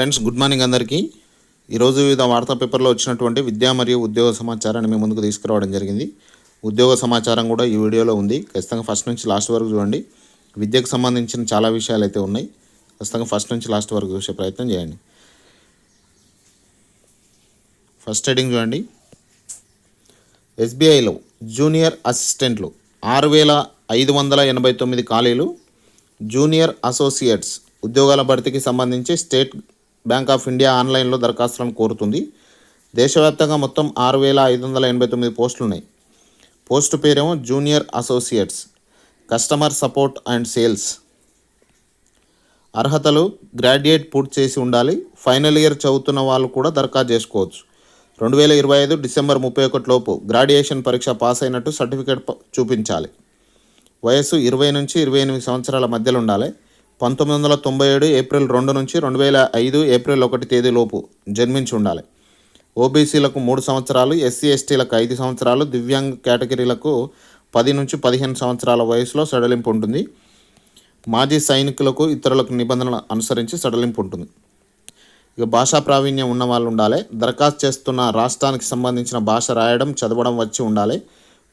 Friends good morning అందరికీ. ఈరోజు వివిధ వార్తా పేపర్లో వచ్చినటువంటి విద్యా మరియు ఉద్యోగ సమాచారాన్ని మీ ముందుకు తీసుకురావడం జరిగింది. ఉద్యోగ సమాచారం కూడా ఈ వీడియోలో ఉంది. ఖచ్చితంగా ఫస్ట్ నుంచి లాస్ట్ వరకు చూడండి. విద్యకు సంబంధించిన చాలా విషయాలు అయితే ఉన్నాయి. ఖచ్చితంగా ఫస్ట్ నుంచి లాస్ట్ వరకు చూసే ప్రయత్నం చేయండి. ఫస్ట్ హెడింగ్ చూడండి. ఎస్బీఐలో జూనియర్ అసిస్టెంట్లు ఆరు వేల ఐదు వందల ఎనభై తొమ్మిది ఖాళీలు. జూనియర్ అసోసియేట్స్ ఉద్యోగాల భర్తీకి సంబంధించి స్టేట్ బ్యాంక్ ఆఫ్ ఇండియా ఆన్లైన్లో దరఖాస్తులను కోరుతుంది. దేశవ్యాప్తంగా మొత్తం ఆరు వేల ఐదు వందల ఎనభై తొమ్మిది పోస్టులు ఉన్నాయి పోస్టు పేరేమో junior associates customer support and sales అర్హతలు గ్రాడ్యుయేట్ పూర్తి చేసి ఉండాలి. ఫైనల్ ఇయర్ చదువుతున్న వాళ్ళు కూడా దరఖాస్తు చేసుకోవచ్చు. రెండు వేల ఇరవై ఐదు డిసెంబర్ ముప్పై ఒకటిలోపు గ్రాడ్యుయేషన్ పరీక్ష పాస్ అయినట్టు సర్టిఫికేట్ చూపించాలి. వయసు ఇరవై నుంచి ఇరవై ఎనిమిది సంవత్సరాల మధ్యలో ఉండాలి. పంతొమ్మిది వందల తొంభై ఏడు ఏప్రిల్ రెండు నుంచి రెండు వేల ఐదు ఏప్రిల్ ఒకటి తేదీలోపు జన్మించి ఉండాలి. ఓబీసీలకు మూడు సంవత్సరాలు ఎస్సీ ఎస్టీలకు ఐదు సంవత్సరాలు దివ్యాంగ్ కేటగిరీలకు పది నుంచి పదిహేను సంవత్సరాల వయసులో సడలింపు ఉంటుంది. మాజీ సైనికులకు ఇతరులకు నిబంధనలు అనుసరించి సడలింపు ఉంటుంది. ఇక భాషా ప్రావీణ్యం ఉన్న వాళ్ళు ఉండాలి. దరఖాస్తు చేస్తున్న రాష్ట్రానికి సంబంధించిన భాష రాయడం చదవడం వచ్చి ఉండాలి.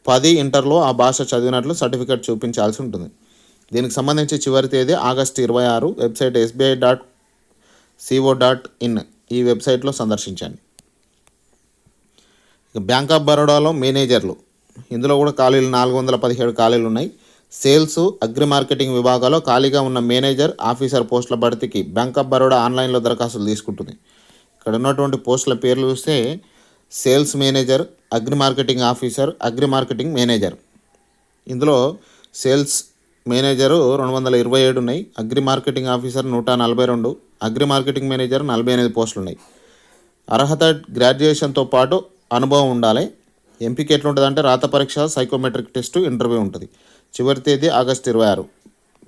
పది ఇంటర్లో ఆ భాష చదివినట్లు సర్టిఫికేట్ చూపించాల్సి ఉంటుంది. దీనికి సంబంధించి చివరి తేదీ ఆగస్టు ఇరవై ఆరు. Website SBI dot C O dot in ఈ వెబ్సైట్లో సందర్శించండి. ఇక బ్యాంక్ ఆఫ్ బరోడాలో మేనేజర్లు. ఇందులో కూడా ఖాళీలు నాలుగు వందల పదిహేడు ఖాళీలు ఉన్నాయి. సేల్స్ అగ్రి మార్కెటింగ్ విభాగాల్లో ఖాళీగా ఉన్న మేనేజర్ ఆఫీసర్ పోస్టుల భర్తీకి బ్యాంక్ ఆఫ్ బరోడా ఆన్లైన్లో దరఖాస్తులు తీసుకుంటుంది. ఇక్కడ ఉన్నటువంటి పోస్టుల పేర్లు చూస్తే sales manager agri marketing officer agri marketing manager. ఇందులో సేల్స్ మేనేజరు రెండు వందల ఇరవై ఏడు ఉన్నాయి. అగ్రి మార్కెటింగ్ ఆఫీసర్ నూట నలభై రెండు. అగ్రి మార్కెటింగ్ మేనేజర్ నలభై ఎనిమిది పోస్టులు ఉన్నాయి. అర్హత గ్రాడ్యుయేషన్తో పాటు అనుభవం ఉండాలి. ఎంపిక ఎట్లుంటుందంటే రాత పరీక్ష సైకోమెట్రిక్ టెస్ట్ ఇంటర్వ్యూ ఉంటుంది. చివరి తేదీ ఆగస్ట్ ఇరవై ఆరు.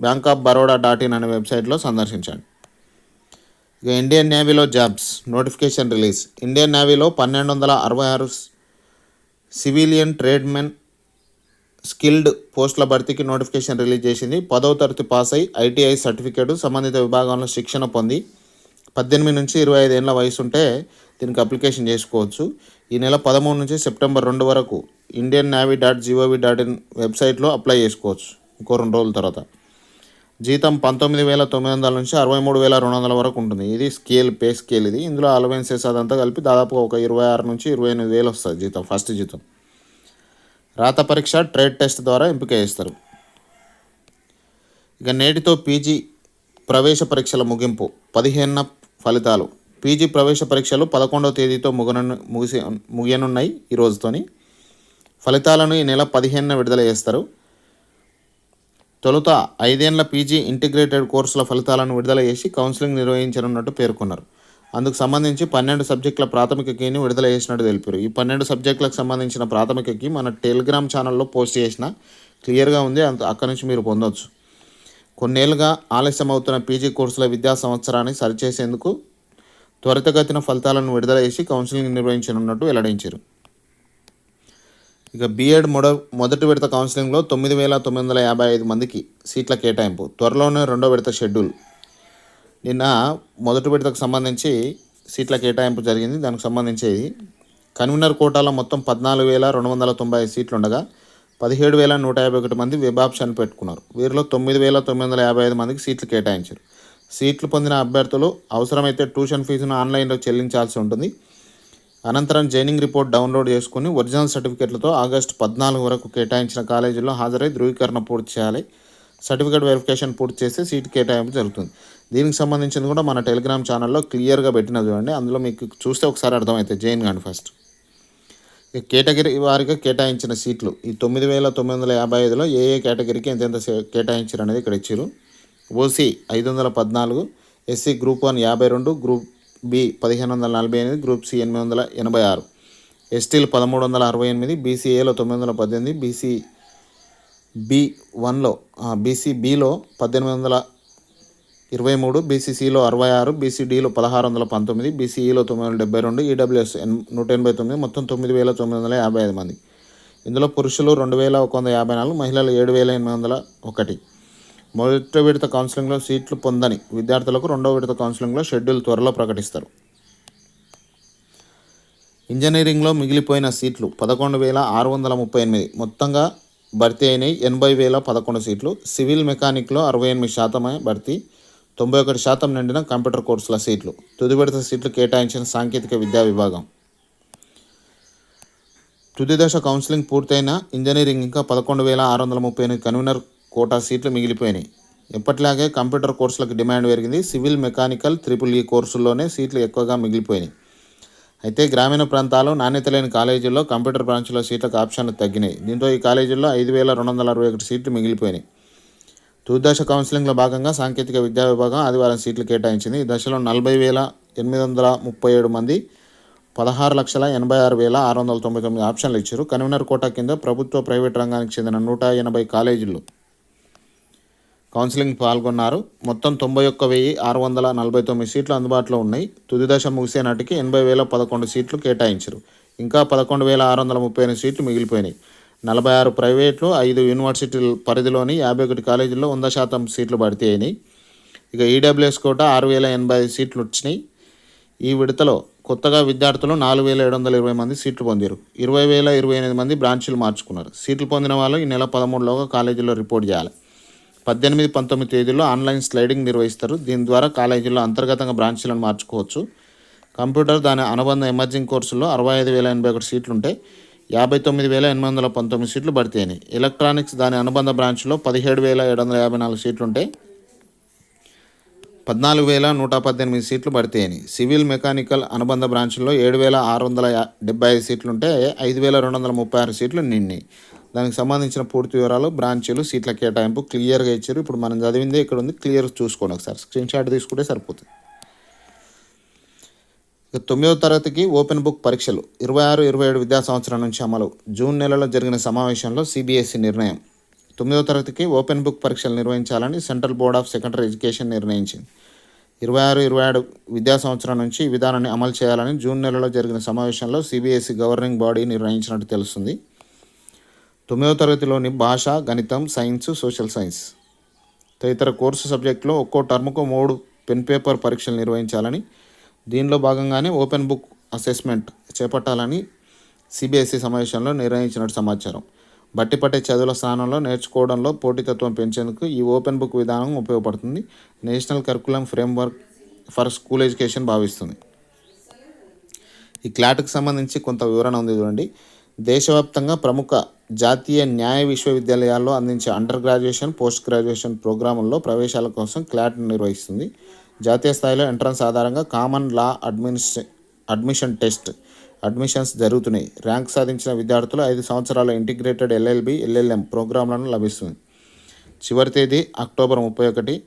Bank of Baroda dot in అనే వెబ్సైట్లో సందర్శించండి. ఇక ఇండియన్ నేవీలో జాబ్స్ నోటిఫికేషన్ రిలీజ్. ఇండియన్ నేవీలో పన్నెండు వందల అరవై ఆరు సివిలియన్ ట్రేడ్మెన్ స్కిల్డ్ పోస్టుల భర్తీకి నోటిఫికేషన్ రిలీజ్ చేసింది. పదవ తరగతి పాస్ అయి ఐటీఐ సర్టిఫికేట్ సంబంధిత విభాగంలో శిక్షణ పొంది పద్దెనిమిది నుంచి ఇరవై ఐదు ఏళ్ళ వయసు ఉంటే దీనికి అప్లికేషన్ చేసుకోవచ్చు. ఈ నెల పదమూడు నుంచి సెప్టెంబర్ రెండు వరకు Indian navy dot G O V dot in వెబ్సైట్లో అప్లై చేసుకోవచ్చు. ఇంకో రెండు రోజుల తర్వాత. జీతం పంతొమ్మిది వేల తొమ్మిది వందల నుంచి అరవై మూడు వేల రెండు వందల వరకు ఉంటుంది. ఇది స్కేల్ పే స్కేల్ ఇది. ఇందులో అలవెన్సెస్ అదంతా కలిపి దాదాపుగా ఒక ఇరవై ఆరు నుంచి ఇరవై ఎనిమిది వేలు వస్తుంది జీతం ఫస్ట్ జీతం. రాత పరీక్ష ట్రేడ్ టెస్ట్ ద్వారా ఎంపిక చేస్తారు. ఇక నేటితో పీజీ ప్రవేశ పరీక్షల ముగింపు. పదిహేనున ఫలితాలు. పీజీ ప్రవేశ పరీక్షలు పదకొండవ తేదీతో ముగన ముగిసి ముగియనున్నాయి ఈ రోజుతోని. ఫలితాలను ఈ నెల పదిహేనున విడుదల చేస్తారు. తొలుత ఐదేళ్ళ పీజీ ఇంటిగ్రేటెడ్ కోర్సుల ఫలితాలను విడుదల చేసి కౌన్సిలింగ్ నిర్వహించనున్నట్టు పేర్కొన్నారు. అందుకు సంబంధించి పన్నెండు సబ్జెక్టుల ప్రాథమిక కీని విడుదల చేసినట్టు తెలిపారు. ఈ పన్నెండు సబ్జెక్టులకు సంబంధించిన ప్రాథమిక కీ మన టెలిగ్రామ్ ఛానల్లో పోస్ట్ చేసిన క్లియర్గా ఉంది. అంత అక్కడి నుంచి మీరు పొందొచ్చు. కొన్నేళ్ళుగా ఆలస్యం అవుతున్న పీజీ కోర్సుల విద్యా సంవత్సరాన్ని సరిచేసేందుకు త్వరితగతిన ఫలితాలను విడుదల చేసి కౌన్సిలింగ్ నిర్వహించనున్నట్టు వెల్లడించారు. ఇక బీఎడ్ మొడ మొదటి విడత కౌన్సిలింగ్లో తొమ్మిది వేల తొమ్మిది వందల యాభై ఐదు మందికి సీట్ల కేటాయింపు. త్వరలోనే రెండో విడత షెడ్యూల్. నిన్న మొదటి విడతకు సంబంధించి సీట్ల కేటాయింపు జరిగింది. దానికి సంబంధించి కన్వీనర్ కోటాలో మొత్తం పద్నాలుగు వేల రెండు వందల తొంభై సీట్లు ఉండగా పదిహేడు వేల నూట యాభై ఒకటి మంది వెబ్ ఆప్షన్ పెట్టుకున్నారు. వీరిలో తొమ్మిది వేల తొమ్మిది వందల యాభై ఐదు మందికి సీట్లు కేటాయించారు. సీట్లు పొందిన అభ్యర్థులు అవసరమైతే ట్యూషన్ ఫీజును ఆన్లైన్లో చెల్లించాల్సి ఉంటుంది. అనంతరం జైనింగ్ రిపోర్ట్ డౌన్లోడ్ చేసుకుని ఒరిజినల్ సర్టిఫికెట్లతో ఆగస్టు పద్నాలుగు వరకు కేటాయించిన కాలేజీల్లో హాజరై ధృవీకరణ పూర్తి చేయాలి. సర్టిఫికేట్ వెరిఫికేషన్ పూర్తి చేస్తే సీట్ కేటాయింపు జరుగుతుంది. దీనికి సంబంధించింది కూడా మన టెలిగ్రామ్ ఛానల్లో క్లియర్గా పెట్టిన చూడండి. అందులో మీకు చూస్తే ఒకసారి అర్థమవుతాయి జైన్ కానీ ఫస్ట్. ఇక కేటగిరీ వారిగా కేటాయించిన సీట్లు. ఈ తొమ్మిది వేల తొమ్మిది వందల యాభై ఐదులో ఏ ఏ కేటగిరీకి ఎంతెంత కేటాయించారు అనేది ఇక్కడ ఇచ్చారు. ఓసీ ఐదు వందల పద్నాలుగు ఎస్సీ గ్రూప్ వన్ యాభై రెండు గ్రూప్ బి పదిహేను వందల నలభై ఎనిమిది గ్రూప్ సి ఎనిమిది వందల ఎనభై ఆరు. ఎస్టీలు పదమూడు వందల అరవై ఎనిమిది బీసీఏలో తొమ్మిది వందల పద్దెనిమిది బీసీ బి వన్లో బీసీ బిలో పద్దెనిమిది వందల ఇరవై మూడు బీసీసీలో అరవై ఆరు బీసీడీలో పదహారు వందల పంతొమ్మిది బీసీఈలో తొమ్మిది వందల డెబ్బై రెండు ఈడబ్ల్యూఎస్ ఎన్ నూట ఎనభై తొమ్మిది మొత్తం తొమ్మిది వేల తొమ్మిది వందల యాభై ఐదు మంది. ఇందులో పురుషులు రెండు వేల ఒక వంద యాభై నాలుగు మహిళలు ఏడు వేల ఎనిమిది వందల ఒకటి. మొదటి విడత కౌన్సిలింగ్లో సీట్లు పొందని విద్యార్థులకు రెండవ విడత కౌన్సిలింగ్లో షెడ్యూల్ త్వరలో ప్రకటిస్తారు. ఇంజనీరింగ్లో మిగిలిపోయిన సీట్లు పదకొండు వేల ఆరు వందల ముప్పై ఎనిమిది మొత్తంగా భర్తీ అయినాయి. ఎనభై వేల పదకొండు సీట్లు. సివిల్ మెకానిక్లో అరవై ఎనిమిది శాతమే భర్తీ. తొంభై ఒకటి శాతం నిండిన కంప్యూటర్ కోర్సుల సీట్లు. తుది విడత సీట్లు కేటాయించిన సాంకేతిక విద్యా విభాగం. తుది దశ కౌన్సిలింగ్ పూర్తయిన ఇంజనీరింగ్ ఇంకా పదకొండు వేల ఆరు వందల ముప్పై ఎనిమిది కన్వీనర్ కోటా సీట్లు మిగిలిపోయినాయి. ఎప్పటిలాగే కంప్యూటర్ కోర్సులకు డిమాండ్ పెరిగింది. సివిల్ మెకానికల్ త్రిపుల్ ఈ కోర్సుల్లోనే సీట్లు ఎక్కువగా మిగిలిపోయినాయి. అయితే గ్రామీణ ప్రాంతాలు నాణ్యత లేని కాలేజీల్లో కంప్యూటర్ బ్రాంచ్లో సీట్లకు ఆప్షన్లు తగ్గినాయి. దీంతో ఈ కాలేజీల్లో ఐదు వేల రెండు వందల అరవై ఒకటి సీట్లు మిగిలిపోయినాయి. తుదశ కౌన్సిలింగ్లో భాగంగా సాంకేతిక విద్యా విభాగం ఆదివారం సీట్లు కేటాయించింది. ఈ దశలో నలభై వేల ఎనిమిది వందల ముప్పై ఏడు మంది పదహారు లక్షల ఎనభై ఆరు వేల ఆరు వందల తొంభై తొమ్మిది ఆప్షన్లు ఇచ్చారు. కన్వీనర్ కోటా కింద ప్రభుత్వ ప్రైవేట్ రంగానికి చెందిన నూట ఎనభై కాలేజీలు కౌన్సిలింగ్ పాల్గొన్నారు. మొత్తం తొంభై ఒక్క వెయ్యి ఆరు వందల నలభై తొమ్మిది సీట్లు అందుబాటులో ఉన్నాయి. తుది దశ ముగిసే నాటికి ఎనభై వేల పదకొండు సీట్లు కేటాయించారు. ఇంకా పదకొండు వేల ఆరు వందల ముప్పై ఎనిమిది సీట్లు మిగిలిపోయినాయి. నలభై ఆరు ప్రైవేట్లు ఐదు యూనివర్సిటీల పరిధిలోని యాభై ఒకటి కాలేజీల్లో వంద శాతం సీట్లు భర్తీ అయినాయి. ఇక ఈడబ్ల్యూఎస్ కోట ఆరు వేల ఎనభై ఐదు సీట్లు వచ్చినాయి. ఈ విడతలో కొత్తగా విద్యార్థులు నాలుగు వేల ఏడు వందల ఇరవై మంది సీట్లు పొందారు. ఇరవై వేల ఇరవై ఎనిమిది మంది బ్రాంచీలు మార్చుకున్నారు. సీట్లు పొందిన వాళ్ళు ఈ నెల పదమూడులోగా కాలేజీలో రిపోర్ట్ చేయాలి. పద్దెనిమిది పంతొమ్మిది తేదీలో ఆన్లైన్ స్లైడింగ్ నిర్వహిస్తారు. దీని ద్వారా కాలేజీలో అంతర్గతంగా బ్రాంచీలను మార్చుకోవచ్చు. కంప్యూటర్ దాని అనుబంధ ఎమర్జింగ్ కోర్సుల్లో అరవై ఐదు వేల ఎనభై ఒకటి సీట్లు ఉంటే యాభై తొమ్మిది వేల ఎనిమిది వందల పంతొమ్మిది సీట్లు భర్తీ అయినాయి. ఎలక్ట్రానిక్స్ దాని అనుబంధ బ్రాంచ్లో పదిహేడు వేల ఏడు వందల యాభై నాలుగు సీట్లు ఉంటే పద్నాలుగు వేల నూట పద్దెనిమిది సీట్లు భర్తీ అయినాయి. సివిల్ మెకానికల్ అనుబంధ బ్రాంచ్లో ఏడు వేల ఆరు వందల డెబ్బై ఐదు సీట్లు ఉంటే ఐదు వేల రెండు వందల ముప్పై ఆరు సీట్లు నిన్నాయి దానికి సంబంధించిన పూర్తి వివరాలు బ్రాంచీలు సీట్ల కేటాయింపు క్లియర్గా ఇచ్చారు. ఇప్పుడు మనం చదివింది ఇక్కడ ఉంది క్లియర్ చూసుకోండి ఒకసారి. స్క్రీన్ షాట్ తీసుకుంటే సరిపోతుంది. ఇక తొమ్మిదవ తరగతికి ఓపెన్ బుక్ పరీక్షలు. ఇరవై ఆరు ఇరవై ఏడు విద్యా సంవత్సరం నుంచి అమలు. జూన్ నెలలో జరిగిన సమావేశంలో సిబిఎస్ఈ నిర్ణయం. తొమ్మిదవ తరగతికి ఓపెన్ బుక్ పరీక్షలు నిర్వహించాలని central board of secondary education నిర్ణయించింది. ఇరవై ఆరు ఇరవై ఏడు విద్యా సంవత్సరం నుంచి ఈ విధానాన్ని అమలు చేయాలని జూన్ నెలలో జరిగిన సమావేశంలో సిబిఎస్ఈ గవర్నింగ్ బాడీ నిర్ణయించినట్టు తెలుస్తుంది. తొమ్మిదవ తరగతిలోని భాష గణితం సైన్స్ సోషల్ సైన్స్. తదితర కోర్సు సబ్జెక్టులో ఒక్కో టర్మ్కు మూడు పెన్ పేపర్ పరీక్షలు నిర్వహించాలని దీనిలో భాగంగానే ఓపెన్ బుక్ అసెస్మెంట్ చేపట్టాలని సిబిఎస్ఈ సమావేశంలో నిర్ణయించినట్టు సమాచారం. బట్టి పట్టే చదువుల స్థానంలో నేర్చుకోవడంలో పోటీతత్వం పెంచేందుకు ఈ ఓపెన్ బుక్ విధానం ఉపయోగపడుతుంది. National curriculum framework for school education భావిస్తుంది. ఈ క్లాట్కి సంబంధించి కొంత వివరణ ఉంది చూడండి. దేశవ్యాప్తంగా ప్రముఖ జాతీయ న్యాయ విశ్వవిద్యాలయాల్లో అందించే అండర్ గ్రాడ్యుయేషన్ పోస్ట్ గ్రాడ్యుయేషన్ ప్రోగ్రాముల్లో ప్రవేశాల కోసం క్లాట్ నిర్వహిస్తుంది. జాతీయ స్థాయిలో ఎంట్రన్స్ ఆధారంగా కామన్ లా అడ్మినిస్ట్రే అడ్మిషన్ టెస్ట్ అడ్మిషన్స్ జరుగుతున్నాయి. ర్యాంక్ సాధించిన విద్యార్థులు ఐదు సంవత్సరాల ఇంటిగ్రేటెడ్ ఎల్ఎల్బి ఎల్ఎల్ఎం ప్రోగ్రాంలను లభిస్తుంది. చివరి తేదీ అక్టోబర్ ముప్పై ఒకటి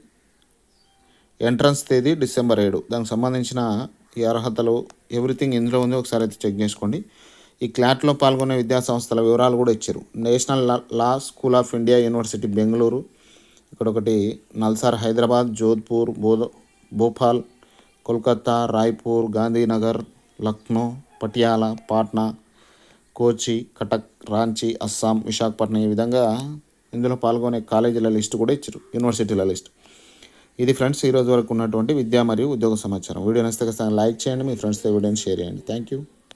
ఎంట్రన్స్ తేదీ డిసెంబర్ ఏడు. దానికి సంబంధించిన ఈ అర్హతలు ఎవ్రీథింగ్ ఇందులో ఉంది. ఒకసారి అయితే చెక్ చేసుకోండి. ఈ క్లాట్లో పాల్గొనే విద్యా సంస్థల వివరాలు కూడా ఇచ్చారు. National law- school of India university Bengaluru ఇక్కడ ఒకటి నల్సార్ హైదరాబాద్ జోధ్పూర్ బోధ భోపాల్ కోల్కతా రాయ్పూర్ గాంధీనగర్ లక్నో పటియాలా పాట్నా కోచి కటక్ రాంచీ అస్సాం విశాఖపట్నం ఈ విధంగా ఇందులో పాల్గొనే కాలేజీల లిస్టు కూడా ఇచ్చారు. యూనివర్సిటీల లిస్ట్. ఇది ఫ్రెండ్స్ ఈ రోజు వరకు ఉన్నటువంటి విద్యా మరియు ఉద్యోగ సమాచారం. వీడియో నచ్చితే లైక్ చేయండి మీ ఫ్రెండ్స్తో వీడియోని షేర్ చేయండి. Thank you.